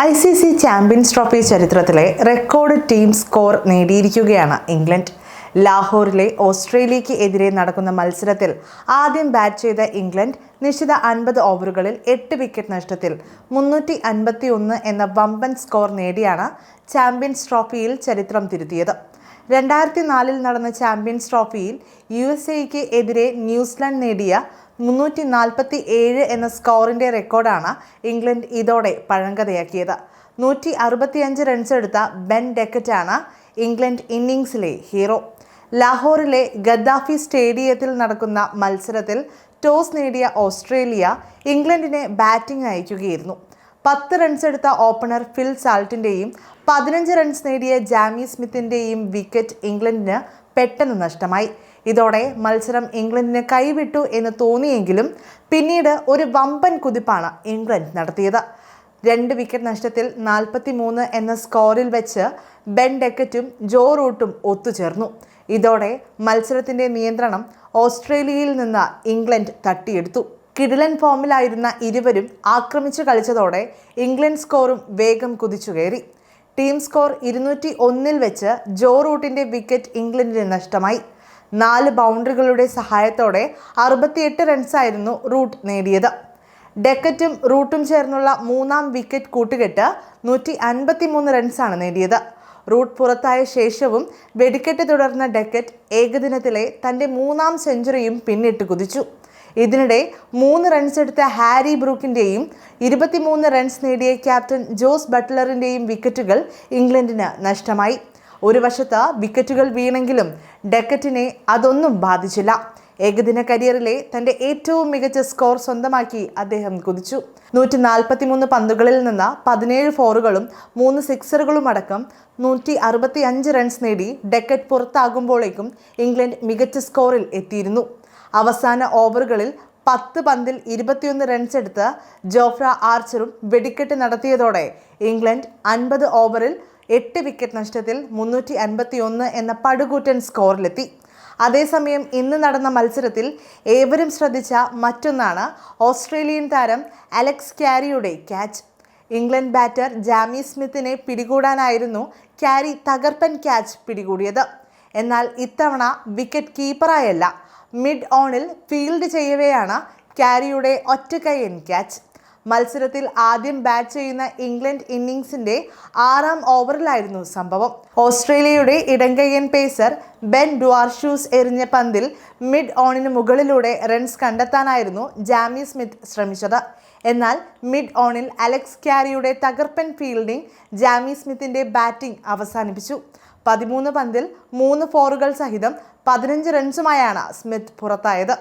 I C C Champions Trophy ചരിത്രത്തിലെ record team score നേടിയിരിക്കുകയാണ് England. ലാഹോറിലെ ഓസ്ട്രേലിയയ്ക്ക് എതിരെ നടക്കുന്ന മത്സരത്തിൽ ആദ്യം ബാറ്റ് ചെയ്ത ഇംഗ്ലണ്ട് നിശ്ചിത അൻപത് ഓവറുകളിൽ എട്ട് വിക്കറ്റ് നഷ്ടത്തിൽ മുന്നൂറ്റി അൻപത്തി ഒന്ന് എന്ന വമ്പൻ സ്കോർ നേടിയാണ് ചാമ്പ്യൻസ് ട്രോഫിയിൽ ചരിത്രം തിരുത്തിയത്. രണ്ടായിരത്തി നാലിൽ നടന്ന ചാമ്പ്യൻസ് ട്രോഫിയിൽ യു എസ് എക്ക് എതിരെ ന്യൂസിലാൻഡ് നേടിയ മുന്നൂറ്റി നാൽപ്പത്തി ഏഴ് എന്ന സ്കോറിന്റെ റെക്കോർഡാണ് ഇംഗ്ലണ്ട് ഇതോടെ പഴങ്കഥയാക്കിയത്. നൂറ്റി അറുപത്തിയഞ്ച് റൺസ് എടുത്ത ബെൻ ഡെക്കറ്റാണ് ഇംഗ്ലണ്ട് ഇന്നിങ്സിലെ ഹീറോ. ലാഹോറിലെ ഗദ്ദാഫി സ്റ്റേഡിയത്തിൽ നടക്കുന്ന മത്സരത്തിൽ ടോസ് നേടിയ ഓസ്ട്രേലിയ ഇംഗ്ലണ്ടിനെ ബാറ്റിംഗ് അയക്കുകയായിരുന്നു. പത്ത് റൺസ് എടുത്ത ഓപ്പണർ ഫിൽ സാൾട്ടിന്റെയും പതിനഞ്ച് റൺസ് നേടിയ ജാമി സ്മിത്തിന്റെയും വിക്കറ്റ് ഇംഗ്ലണ്ടിന് പെട്ടെന്ന് നഷ്ടമായി. ഇതോടെ മത്സരം ഇംഗ്ലണ്ടിന് കൈവിട്ടു എന്ന് തോന്നിയെങ്കിലും പിന്നീട് ഒരു വമ്പൻ കുതിപ്പാണ് ഇംഗ്ലണ്ട് നടത്തിയത്. രണ്ട് വിക്കറ്റ് നഷ്ടത്തിൽ നാൽപ്പത്തി മൂന്ന് എന്ന സ്കോറിൽ വെച്ച് ബെൻ ഡെക്കറ്റും ജോ റൂട്ടും ഒത്തുചേർന്നു. ഇതോടെ മത്സരത്തിന്റെ നിയന്ത്രണം ഓസ്ട്രേലിയയിൽ നിന്ന് ഇംഗ്ലണ്ട് തട്ടിയെടുത്തു. കിടിലൻ ഫോമിലായിരുന്ന ഇരുവരും ആക്രമിച്ചു കളിച്ചതോടെ ഇംഗ്ലണ്ട് സ്കോറും വേഗം കുതിച്ചു കയറി. ടീം സ്കോർ ഇരുന്നൂറ്റി ഒന്നിൽ വെച്ച് ജോ റൂട്ടിന്റെ വിക്കറ്റ് ഇംഗ്ലണ്ടിന് നഷ്ടമായി. നാല് ബൗണ്ടറികളുടെ സഹായത്തോടെ അറുപത്തിയെട്ട് റൺസായിരുന്നു റൂട്ട് നേടിയത്. ഡെക്കറ്റും റൂട്ടും ചേർന്നുള്ള മൂന്നാം വിക്കറ്റ് കൂട്ടുകെട്ട് നൂറ്റി അൻപത്തി മൂന്ന് റൺസാണ് നേടിയത്. റൂട്ട് പുറത്തായ ശേഷവും വെടിക്കെട്ട് തുടർന്ന ഡെക്കറ്റ് ഏകദിനത്തിലെ തന്റെ മൂന്നാം സെഞ്ചുറിയും പിന്നിട്ട് കുതിച്ചു. ഇതിനിടെ മൂന്ന് റൺസ് എടുത്ത ഹാരി ബ്രൂക്കിന്റെയും ഇരുപത്തിമൂന്ന് റൺസ് നേടിയ ക്യാപ്റ്റൻ ജോസ് ബട്ട്ലറിന്റെയും വിക്കറ്റുകൾ ഇംഗ്ലണ്ടിന് നഷ്ടമായി. ഒരു വശത്ത് വിക്കറ്റുകൾ വീണെങ്കിലും ഡെക്കറ്റിനെ അതൊന്നും ബാധിച്ചില്ല. ഏകദിന കരിയറിലെ തന്റെ ഏറ്റവും മികച്ച സ്കോർ സ്വന്തമാക്കി അദ്ദേഹം കുതിച്ചു. നൂറ്റി നാൽപ്പത്തി മൂന്ന് പന്തുകളിൽ നിന്ന് പതിനേഴ് ഫോറുകളും മൂന്ന് സിക്സറുകളും അടക്കം നൂറ്റി അറുപത്തി അഞ്ച് റൺസ് നേടി ഡെക്കറ്റ് പുറത്താകുമ്പോഴേക്കും ഇംഗ്ലണ്ട് മികച്ച സ്കോറിൽ എത്തിയിരുന്നു. അവസാന ഓവറുകളിൽ പത്ത് പന്തിൽ ഇരുപത്തിയൊന്ന് റൺസ് എടുത്ത് ജോഫ്ര ആർച്ചറും വെടിക്കെട്ട് നടത്തിയതോടെ ഇംഗ്ലണ്ട് അൻപത് ഓവറിൽ എട്ട് വിക്കറ്റ് നഷ്ടത്തിൽ മുന്നൂറ്റി അൻപത്തിയൊന്ന് എന്ന പടുകൂറ്റൻ സ്കോറിലെത്തി അതേസമയം ഇന്ന് നടന്ന മത്സരത്തിൽ ഏവരും ശ്രദ്ധിച്ച മറ്റൊന്നാണ് ഓസ്ട്രേലിയൻ താരം അലക്സ് ക്യാരിയുടെ ക്യാച്ച് ഇംഗ്ലണ്ട് ബാറ്റർ ജാമി സ്മിത്തിനെ പിടികൂടാനായിരുന്നു ക്യാരി തകർപ്പൻ ക്യാച്ച് പിടികൂടിയത്. എന്നാൽ ഇത്തവണ വിക്കറ്റ് കീപ്പറായല്ല മിഡ് ഓണിൽ ഫീൽഡ് ചെയ്യവെയാണ് ക്യാരിയുടെ എൻ ക്യാച്ച്. മത്സരത്തിൽ ആദ്യം ബാറ്റ് ചെയ്യുന്ന ഇംഗ്ലണ്ട് ഇന്നിംഗ്സിന്റെ ആറാം ഓവറിലായിരുന്നു സംഭവം. ഓസ്ട്രേലിയയുടെ ഇടങ്കയ്യൻ പേസർ ബെൻ ഡുവാർഷൂസ് എറിഞ്ഞ പന്തിൽ മിഡ് ഓണിന് മുകളിലൂടെ റൺസ് കണ്ടെത്താനായിരുന്നു ജാമി സ്മിത്ത് ശ്രമിച്ചത്. എന്നാൽ മിഡ് ഓണിൽ അലക്സ് ക്യാരിയുടെ തകർപ്പൻ ഫീൽഡിംഗ് ജാമി സ്മിത്തിന്റെ ബാറ്റിംഗ് അവസാനിപ്പിച്ചു. പതിമൂന്ന് പന്തിൽ മൂന്ന് ഫോറുകൾ സഹിതം പതിനഞ്ച് റൺസുമായാണ് സ്മിത്ത് പുറത്തായത്.